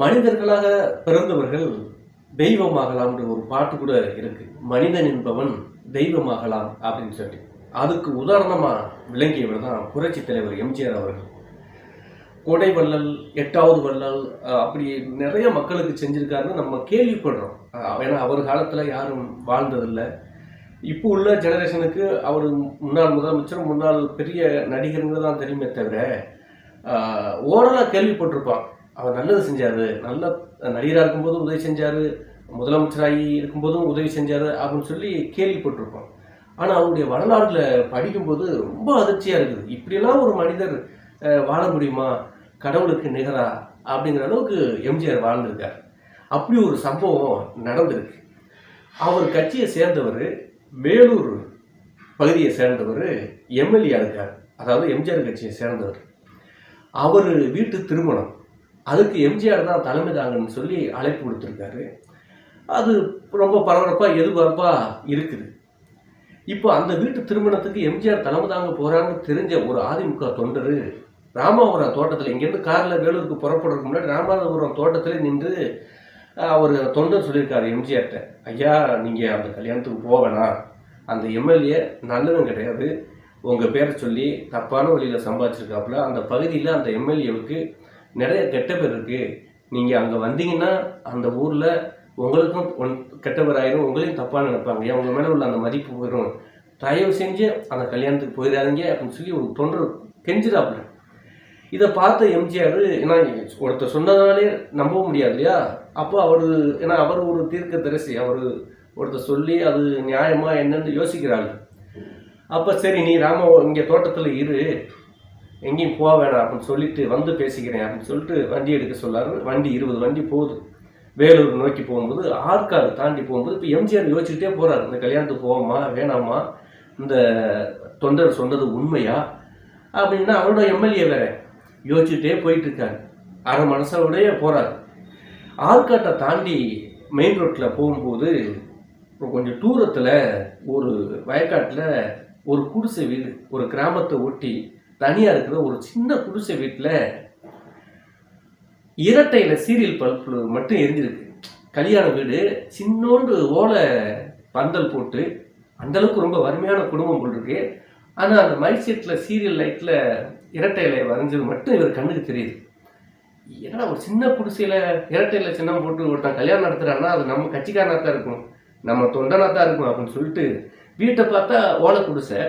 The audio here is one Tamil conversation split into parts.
மனிதர்களாக பிறந்தவர்கள் தெய்வமாகலாம்ன்ற ஒரு பாட்டு கூட இருக்கு. மனிதன் என்பவன் தெய்வமாகலாம் அப்படின்னு சொல்லி அதுக்கு உதாரணமாக விளங்கியவர் தான் புரட்சி தலைவர் எம்ஜிஆர் அவர்கள். கொடை வள்ளல் எட்டாவது வள்ளல் அப்படி நிறைய மக்களுக்கு செஞ்சுருக்காருன்னு நம்ம கேள்விப்படுறோம். ஏன்னா அவர் காலத்தில் யாரும் வாழ்ந்ததில்லை. இப்போ உள்ள ஜெனரேஷனுக்கு அவர் முன்னாள் முதலமைச்சர் முன்னாள் பெரிய நடிகருங்க தான் தெரியுமே தவிர ஓரளவு கேள்விப்பட்டிருப்பான். அவர் நல்லது செஞ்சார். நல்ல நடிகராக இருக்கும்போதும் உதவி செஞ்சார். முதலமைச்சராகி இருக்கும்போதும் உதவி செஞ்சார் அப்படின்னு சொல்லி கேள்விப்பட்டிருப்போம். ஆனால் அவருடைய வரலாறுல படிக்கும்போது ரொம்ப அதிர்ச்சியாக இருக்குது. இப்படியெல்லாம் ஒரு மனிதர் வாழ முடியுமா? கடவுளுக்கு நிகரா? அப்படிங்கிற அளவுக்கு எம்ஜிஆர் வாழ்ந்திருக்கார். அப்படி ஒரு சம்பவம் நடந்திருக்கு. அவர் கட்சியை சேர்ந்தவர் வேலூர் பகுதியை சேர்ந்தவர் எம்எல்ஏ இருக்கார் அதாவது எம்ஜிஆர் கட்சியை சேர்ந்தவர். அவர் வீட்டு திருமணம். அதுக்கு எம்ஜிஆர் தான் தலைமை தாங்கன்னு சொல்லி அழைப்பு கொடுத்துருக்காரு. அது ரொம்ப பரபரப்பாக எதிர்பார்ப்பாக இருக்குது. இப்போ அந்த வீட்டு திருமணத்துக்கு எம்ஜிஆர் தலைமை தாங்க போகிறான்னு தெரிஞ்ச ஒரு அதிமுக தொண்டர் ராமாபுரம் தோட்டத்தில் இங்கேருந்து காரில் வேலூருக்கு புறப்படுறதுக்கு முன்னாடி ராமாபுரம் தோட்டத்தில் நின்று அவர் தொண்டர் சொல்லியிருக்காரு எம்ஜிஆர்கிட்ட. ஐயா நீங்கள் அந்த கல்யாணத்துக்கு போக வேணாம். அந்த எம்எல்ஏ நல்லதும் கிடையாது. உங்கள் பேரை சொல்லி தப்பான வழியில் சம்பாதிச்சிருக்காப்புல. அந்த பகுதியில் அந்த எம்எல்ஏவுக்கு நிறைய கெட்ட பேர் இருக்குது நீங்கள் அங்கே வந்தீங்கன்னா அந்த ஊரில் உங்களுக்கும் ஒன் கெட்டவர் ஆயிரும் உங்களையும் தப்பாக நினைப்பாங்க. ஏன்? உங்கள் மேலே உள்ள அந்த மதிப்பு போயிடும் தயவு செஞ்சு அந்த கல்யாணத்துக்கு போயிடாதீங்க அப்படின்னு சொல்லி ஒரு தொண்டர் கெஞ்சிடாப்புல இதை பார்த்த எம்ஜிஆர் ஏன்னா ஒருத்தர் சொன்னதுனாலே நம்ப முடியாது இல்லையா? அப்போ அவர் ஏன்னா அவர் ஒரு தீர்க்க தரிசி அவர் ஒருத்தர் சொல்லி அது நியாயமாக என்னன்னு யோசிக்கிறாங்க அப்போ சரி நீ ராம இங்கே தோட்டத்தில் இரு. எங்கேயும் போக வேணாம் அப்படின்னு சொல்லிட்டு வந்து பேசிக்கிறேன் அப்படின்னு சொல்லிட்டு வண்டி எடுக்க சொல்லாரு. வண்டி இருபது வண்டி போகுது. வேலூர் நோக்கி போகும்போது ஆற்காடு தாண்டி போகும்போது இப்போ எம்ஜிஆர் யோசிச்சுட்டே போகிறாரு இந்த கல்யாணத்துக்கு போவோமா வேணாமா? இந்த தொண்டர் சொன்னது உண்மையா? அப்படின்னா அவரோட எம்எல்ஏ வேற யோசிச்சுட்டே போயிட்டு இருக்காரு அரை மனசோடய போறாரு. ஆற்காட்டை தாண்டி மெயின் ரோட்டில் போகும்போது கொஞ்சம் தூரத்தில் ஒரு வயக்காட்டில் ஒரு குடிசை வீடு ஒரு கிராமத்தை ஒட்டி தனியாக இருக்கிற ஒரு சின்ன குடிசை வீட்டில் இரட்டையில் சீரியல் பல்ப்பு மட்டும் எரிஞ்சிருக்கு. கல்யாண வீடு சின்னோண்டு ஓலை பந்தல் போட்டு அந்த அளவுக்கு ரொம்ப வறுமையான குடும்பம் போட்டிருக்கு ஆனால் அந்த மைக் செட்டில் சீரியல் லைட்டில் இரட்டை இலை வரைஞ்சது மட்டும் இவர் கண்ணுக்கு தெரியுது. ஏன்னா ஒரு சின்ன குடிசையில் இரட்டையில் சின்னம் போட்டு ஒருத்தன் கல்யாணம் நடத்துறான்னா அது நம்ம கட்சிக்காரனாக தான் இருக்கும். நம்ம தொண்டனாக தான் இருக்கும் அப்படின்னு சொல்லிட்டு வீட்டை பார்த்தா ஓலை குடிசை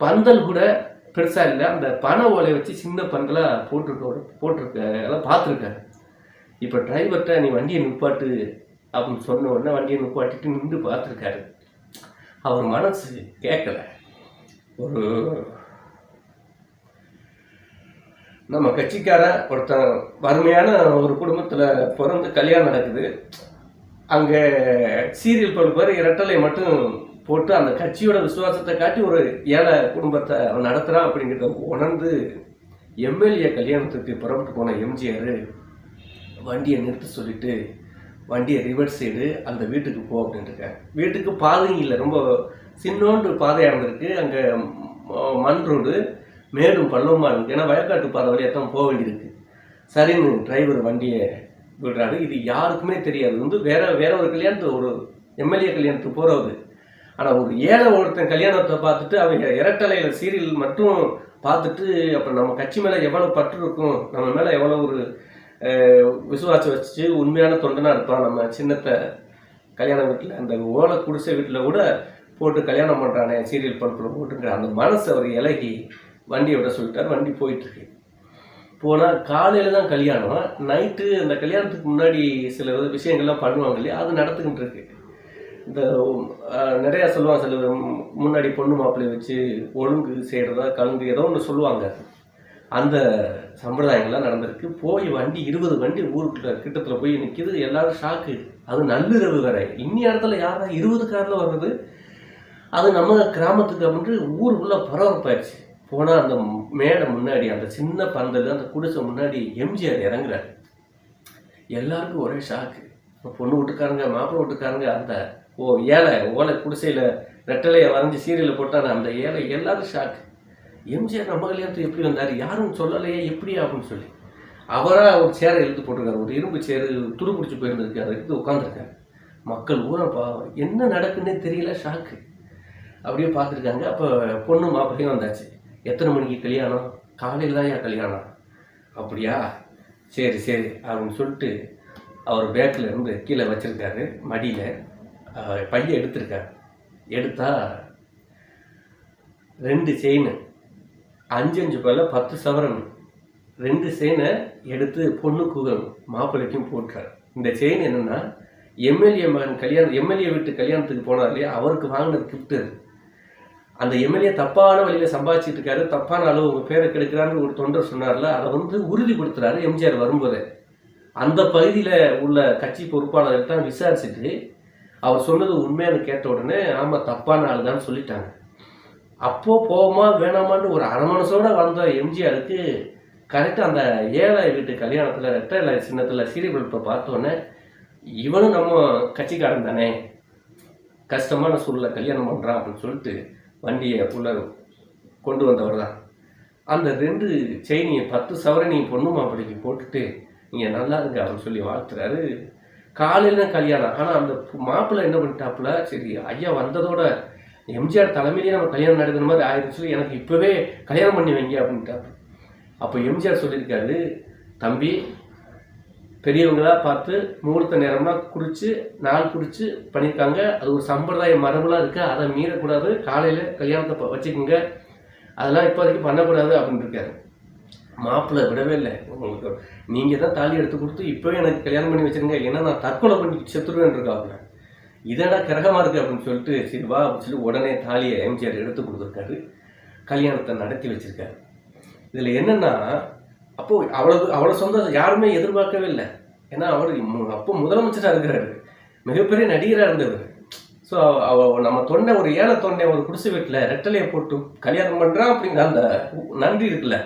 பந்தல் கூட பெருசாக இல்லை. அந்த பனை ஓலையை வச்சு சின்ன பண்களை போட்டுருக்க போட்டிருக்க எல்லாம் பார்த்துருக்காரு. இப்போ டிரைவர்கிட்ட நீ வண்டியை நிப்பாட்டு அப்படின்னு சொன்ன உடனே வண்டியை நிப்பாட்டிட்டு நின்று பார்த்துருக்காரு. அவர் மனசு கேட்கல. ஒரு நம்ம கட்சிக்காரன் ஒருத்தன் வறுமையான ஒரு குடும்பத்தில் பிறந்து கல்யாணம் நடக்குது. அங்கே சீரியல் பல் பேர் இரட்டலை மட்டும் போட்டு அந்த கட்சியோட விசுவாசத்தை காட்டி ஒரு ஏழை குடும்பத்தை அவன் நடத்துகிறான் அப்படிங்கிறத உணர்ந்து எம்எல்ஏ கல்யாணத்துக்கு புறப்பட்டு போன எம்ஜிஆர் வண்டியை நிறுத்த சொல்லிட்டு வண்டியை ரிவர்ஸ் சைடு அந்த வீட்டுக்கு போ அப்படின்ட்டுருக்காரு வீட்டுக்கு பாதையும் இல்லை ரொம்ப சின்னோண்டு பாதையாக இருந்திருக்கு அங்கே மண் ரோடு மேடும் பள்ளமாக இருக்குது ஏன்னா வயக்காட்டு பாதை வழியாக தான் போக வேண்டியிருக்கு. சரின்னு டிரைவர் வண்டியை விடுறாரு. இது யாருக்குமே தெரியாது. வந்து வேற வேற ஒரு கல்யாணத்து ஒரு எம்எல்ஏ கல்யாணத்துக்கு போகிறவர் ஆனால் ஒரு ஏழை ஒருத்தன் கல்யாணத்தை பார்த்துட்டு அவங்க இரட்டலையில் சீரியல் மட்டும் பார்த்துட்டு அப்போ நம்ம கட்சி மேலே எவ்வளோ பற்று இருக்கும்? நம்ம மேலே எவ்வளோ ஒரு விசுவாசம் வச்சு உண்மையான தொண்டனாக இருப்பான் நம்ம சின்னத்தை கல்யாண வீட்டில். அந்த ஓலை குடிசை வீட்டில் கூட போட்டு கல்யாணம் பண்ணுறானே சீரியல் படத்தில் போட்டுங்கிற அந்த மனசை அவர் இலகி வண்டியை விட சொல்லிட்டார். வண்டி போயிட்டுருக்கு. போனால் காலையில் தான் கல்யாணம். நைட்டு அந்த கல்யாணத்துக்கு முன்னாடி சில விஷயங்கள்லாம் பண்ணுவாங்க இல்லையா? அது நடந்துக்கிட்டு இருக்கு. இந்த நிறையா சொல்லுவாங்க சில முன்னாடி பொண்ணு மாப்பிள்ளை வச்சு ஒழுங்கு செய்கிறதா கலந்து ஏதோ ஒன்று சொல்லுவாங்க. அந்த சம்பிரதாயங்கள்லாம் நடந்திருக்கு. போய் வண்டி இருபது வண்டி ஊருக்குள்ள கிட்டத்தில் போய் நிற்கிது எல்லாரும் ஷாக்கு அது நள்ளிரவு வேற இன்னி இடத்துல யாரா இருபது காரில் வர்றது? அது நம்ம கிராமத்துக்கு அப்படின்ட்டு ஊருக்குள்ள பரபரப்பாயிடுச்சு போனால் அந்த மேடை முன்னாடி அந்த சின்ன பந்தல் அந்த குடிசை முன்னாடி எம்ஜிஆர் இறங்குறாரு. எல்லாருக்கும் ஒரே ஷாக்கு பொண்ணு வீட்டுக்காரங்க மாப்பிள்ளை வீட்டுக்காரங்க அந்த ஓ ஏழை ஓலை குடிசையில் ரெட்டலையை வரைஞ்சி சீரியலில் போட்டார் அந்த ஏழை எல்லாரும் ஷாக்கு எம்ஜிஆர் நம்ம கல்யாணத்துக்கு எப்படி வந்தார்? யாரும் சொல்லலையே எப்படி அப்படின்னு சொல்லி. அவராக ஒரு சேரை இழுத்து போட்டிருக்காரு. ஒரு இரும்பு சேரு துரு பிடிச்சி போயிருந்திருக்கு அதை எடுத்து உட்காந்துருக்காரு மக்கள் ஊரை பா என்ன நடக்குன்னே தெரியல ஷாக்கு அப்படியே பார்த்துருக்காங்க. அப்போ பொண்ணு மாப்பிள்ளையும் வந்தாச்சு. எத்தனை மணிக்கு கல்யாணம்? காலையில் தான் ஏன் கல்யாணம். அப்படியா? சரி சரி அப்படின்னு சொல்லிட்டு அவர் பேக்கில் இருந்து கீழே வச்சிருக்காரு மடியில். பைய எடுத்திருக்காரு. எடுத்தா ரெண்டு செயின் அஞ்சு அஞ்சு பல்ல பத்து சவரன். ரெண்டு செயினை எடுத்து பொண்ணுக்கு மாப்பிள்ளைக்கும் போட்டார் இந்த செயின் என்னன்னா எம்எல்ஏ மகன் கல்யாணம் எம்எல்ஏ வீட்டு கல்யாணத்துக்கு போனார் இல்லையா? அவருக்கு வாங்கினது கிஃப்ட் அந்த எம்எல்ஏ தப்பான வழியில் சம்பாதிச்சிட்டு இருக்காரு. தப்பான அளவு உங்கள் பேரை கெடுக்கிறான்னு ஒரு தொண்டர் சொன்னார்ல அதை வந்து உறுதிப்படுத்துறாரு எம்ஜிஆர் வரும்போது. அந்த பகுதியில் உள்ள கட்சி பொறுப்பாளர்கள் தான் விசாரிச்சுட்டு அவர் சொன்னது உண்மையானு கேட்ட உடனே ஆமாம் தப்பான ஆள் தான் சொல்லிட்டாங்க. அப்போது போவோமா வேணாமான்னு ஒரு அரை மனசோட வந்த எம்ஜிஆருக்கு கரெக்டாக அந்த ஏழை வீட்டு கல்யாணத்தில் ரெட்டை இலை சின்னத்தில் சீரியல் பார்த்தோன்னே இவனும் நம்ம கட்சிக்காரன் தானே. கஷ்டமான சூழலில் கல்யாணம் பண்ணுறான் அப்படின்னு சொல்லிட்டு வண்டியை உள்ள கொண்டு வந்தவர் தான். அந்த ரெண்டு செயினியை பத்து சவரனையும் பொண்ணு மாப்பிள்ளைக்கு போட்டுட்டு நீங்கள் நல்லா இருங்க அப்படின்னு சொல்லி வாழ்த்துறாரு. காலையில் தான் கல்யாணம். ஆனால் அந்த மாப்பிள்ளை என்ன பண்ணிட்டாப்புல சரி ஐயா வந்ததோட எம்ஜிஆர் தலைமையிலேயே நம்ம கல்யாணம் நடக்கிற மாதிரி ஆயிடுச்சு. எனக்கு இப்போவே கல்யாணம் பண்ணி வைங்க அப்படின்ட்டாப்பு அப்போ எம்ஜிஆர் சொல்லியிருக்காரு தம்பி பெரியவங்களாக பார்த்து முகூர்த்த நேரமாக குறித்து நாள் குறித்து பண்ணியிருக்காங்க அது ஒரு சம்பிரதாய மரபுலாம் இருக்குது அதை மீறக்கூடாது. காலையில் கல்யாணத்தை வச்சுக்கோங்க. அதெல்லாம் இப்போதைக்கு பண்ணக்கூடாது அப்படின்னு இருக்காரு. மாப்பிள்ளை விடவே இல்லை. உங்களுக்கு நீங்கள் தான் தாலி எடுத்து கொடுத்து இப்போவே எனக்கு கல்யாணம் பண்ணி வச்சிருங்க. இல்லைன்னா நான் தற்கொலை பண்ணி செத்துருவேன் இருக்காப்புல இதடா கிரகமாக இருக்குது அப்படின்னு சொல்லிட்டு சரி வா அப்படின்னு சொல்லி உடனே தாலியை எம்ஜிஆர் எடுத்து கொடுத்துருக்காரு. கல்யாணத்தை நடத்தி வச்சிருக்காரு. இதில் என்னென்னா அப்போது அவ்வளவு அவ்வளோ சொந்தம் யாருமே எதிர்பார்க்கவே இல்லை. ஏன்னா அவர் அப்போ முதலமைச்சராக இருக்கிறாரு. மிகப்பெரிய நடிகராக இருந்தவர். ஸோ அவ நம்ம தொண்டை ஒரு ஏழை தொண்டை ஒரு குடிசை வீட்டில் ரெட்டலையை போட்டு கல்யாணம் பண்ணுறான் அப்படிங்கிற அந்த நன்றி இருக்குல்ல.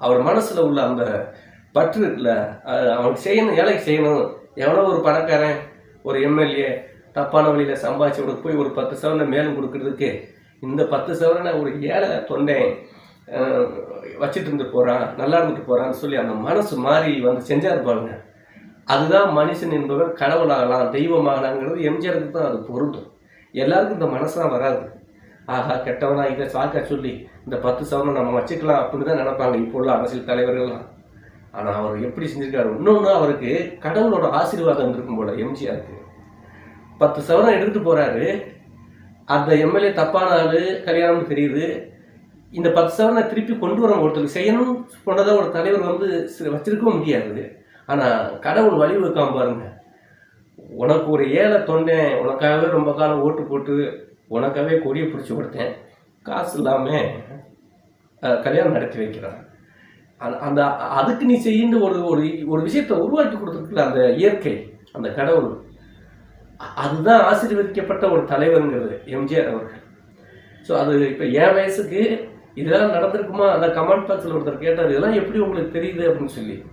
அவர் மனசில் உள்ள அந்த பற்று இருக்குல்ல அவனுக்கு செய்யணும் ஏழைக்கு செய்யணும். எவனோ ஒரு பணக்காரன் ஒரு எம்எல்ஏ தப்பான வழியில் சம்பாதிச்சவனுக்கு போய் ஒரு பத்து சவரனை மேலும் கொடுக்கறதுக்கு இந்த பத்து சவரனை ஒரு ஏழை தொண்டை வச்சுட்டு இருந்து போகிறான் நல்லா இருந்துட்டு போகிறான்னு சொல்லி அந்த மனசு மாறி வந்து செஞ்சார் பாருங்க. அதுதான் மனுஷன் என்பவர் கடவுளாகலாம் தெய்வமாகலாங்கிறது எம்ஜிஆருக்கு தான் அது பொருந்தும். எல்லாருக்கும் இந்த மனசெலாம் வராது. ஆஹா கெட்டவனா இதை சாக்கா சொல்லி இந்த பத்து சவரம் நம்ம வச்சுக்கலாம் அப்படின்னு தான் நினைப்பாங்க இப்போ உள்ள அரசியல் தலைவர்கள்லாம். ஆனால் அவர் எப்படி செஞ்சிருக்காரு? இன்னொன்று அவருக்கு கடவுளோட ஆசீர்வாதம் இருக்கும் போல எம்ஜிஆருக்கு. பத்து சவரம் எடுத்து போறாரு. அந்த எம்எல்ஏ தப்பான ஆள் கல்யாணம்னு தெரியுது. இந்த பத்து சவரனை திருப்பி கொண்டு வர ஒருத்தருக்கு செய்யணும் கொண்டதை ஒரு தலைவர் வந்து வச்சிருக்கவும் முடியாது. ஆனால் கடவுள் வழி வைக்காம பாருங்க. உனக்கு ஒரு ஏழை தொண்டேன் உனக்காகவே ரொம்ப காலம் ஓட்டு போட்டு உனக்காகவே கொடியை பிடிச்சி கொடுத்தேன். காசு இல்லாமல் கல்யாணம் நடத்தி வைக்கிறான். அந்த- அந்த அதுக்கு நீ செய்யுன்ற ஒரு ஒரு ஒரு விஷயத்தை உருவாக்கி கொடுத்துருக்குல அந்த இயற்கை அந்த கடவுள் அதுதான் ஆசீர்வதிக்கப்பட்ட ஒரு தலைவருங்கிறது எம்ஜிஆர் அவர்கள். ஸோ அது இப்போ என் வயசுக்கு இதெல்லாம் நடந்திருக்குமா? அந்த கமெண்ட் பாக்ஸில் ஒருத்தர் கேட்டார் இதெல்லாம் எப்படி உங்களுக்கு தெரியுது? அப்படின்னு சொல்லி.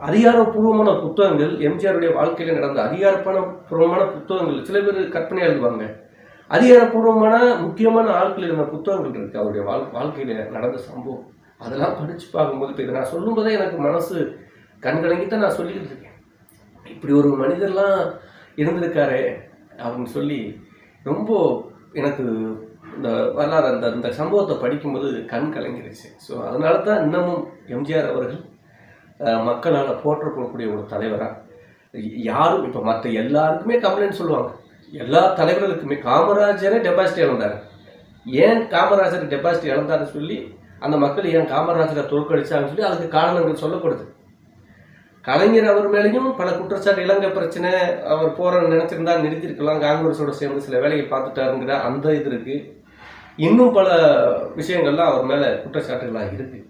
அதிகாரப்பூர்வமான புத்தகங்கள் எம்ஜிஆருடைய வாழ்க்கையில் நடந்த அதிகாரப்பூர்வமான புத்தகங்கள். சில பேர் கற்பனை எழுதுவாங்க. அதிகாரப்பூர்வமான முக்கியமான ஆட்கள் இருந்த புத்தகங்கள் இருக்கு. அவருடைய வாழ் வாழ்க்கையில நடந்த சம்பவம். அதெல்லாம் படிச்சு பார்க்கும்போது இப்போ இதை நான் சொல்லும்போதே எனக்கு மனசு கண்கலங்கித்தான் நான் சொல்லிக்கிட்டு இருக்கேன். இப்படி ஒரு மனிதர்லாம் இருந்திருக்காரே அப்படின்னு சொல்லி ரொம்ப எனக்கு இந்த வரலாறு அந்த அந்த சம்பவத்தை படிக்கும்போது கண் கலங்கிருச்சு. ஸோ அதனால தான் இன்னமும் எம்ஜிஆர் அவர்கள் மக்களால் போற்றப்படக்கூடிய ஒரு தலைவராக யாரும் இப்போ மற்ற எல்லாருக்குமே கம்ப்ளைண்ட் சொல்லுவாங்க. எல்லா தலைவர்களுக்குமே காமராஜரே டெபாசிட் இழந்தார். ஏன் காமராஜர் டெபாசிட் இழந்தாருன்னு சொல்லி அந்த மக்கள் ஏன் காமராஜரை தோற்கடிச்சாங்கன்னு சொல்லி அதுக்கு காரணங்கள் சொல்லப்படுது. கலைஞர் அவர் மேலேயும் பல குற்றச்சாட்டு இலங்கை பிரச்சனை அவர் போற நினைச்சிருந்தா நிறுத்திருக்கலாம் காங்கிரஸோட சேர்ந்து சில வேலையை பார்த்துட்டாருங்கிற அந்த இது இருக்கு. இன்னும் பல விஷயங்கள்லாம் அவர் மேல குற்றச்சாட்டுகளாக இருக்கு.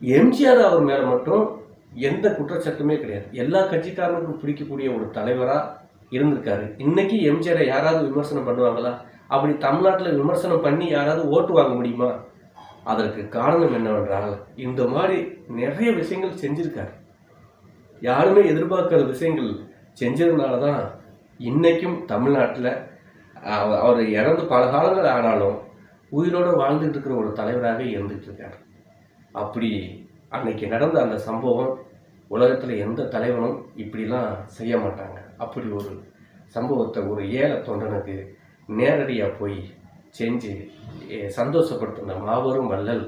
எம்ஜிஆர் அவர் மேல மட்டும் எந்த குற்றச்சாட்டுமே கிடையாது. எல்லா கட்சிக்காரனுக்கும் பிடிக்கக்கூடிய ஒரு தலைவராக இருந்திருக்காரு. இன்னைக்கு எம்ஜிஆரை யாராவது விமர்சனம் பண்ணுவாங்களா? அப்படி தமிழ்நாட்டில் விமர்சனம் பண்ணி யாராவது ஓட்டு வாங்க முடியுமா? அதற்கு காரணம் என்னவென்றால் இந்த மாதிரி நிறைய விஷயங்கள் செஞ்சிருக்காரு. யாருமே எதிர்பார்க்காத விஷயங்கள் செஞ்சதுனால தான் இன்னைக்கும் தமிழ்நாட்டில் அவர் இறந்து பல காலங்கள் ஆனாலும் உயிரோடு வாழ்ந்துட்டு இருக்கிற ஒரு தலைவராக இருந்துட்டு இருக்கார் அப்படி அன்னைக்கு நடந்த அந்த சம்பவம் உலகத்தில் எந்த தலைவனும் இப்படிலாம் செய்ய மாட்டாங்க. அப்படி ஒரு சம்பவத்தை ஒரு ஏழை தொண்டனுக்கு நேரடியாக போய் செஞ்சு சந்தோஷப்படுத்தின மாபெரும் வள்ளல்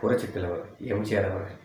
புரட்சித் தலைவர் எம்ஜிஆர் அவர்கள்.